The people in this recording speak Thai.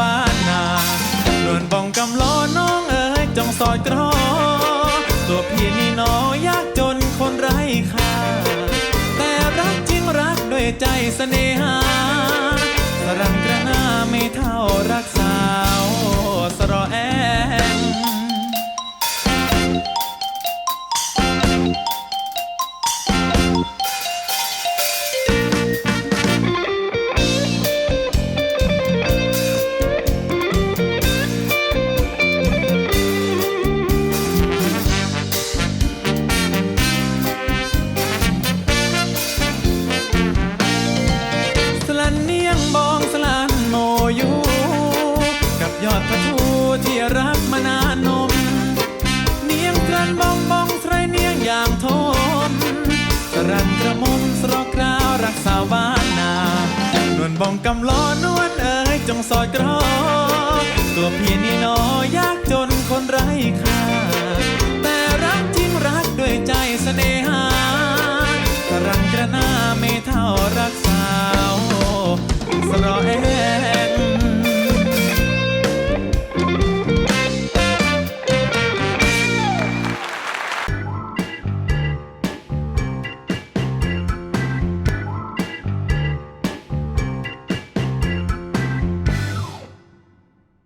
บ้านนานวลบองกำล้อน้องเอ๋ยจ้องซอยกรอตัวพี่นี่น้อยากจนคนไร้ค่าแต่รักจริงรักด้วยใจเสน่หาสรังกระหน้าไม่เท่ารักษา ของกำลอนวลเอ๋ยจงสอดกรอตัวเพี่นี่นอยากจนคนไร้ค่าแต่รักจริงรักด้วยใจเสน่หาพลังกระนาไม่เท่ารักสาวสรอเอ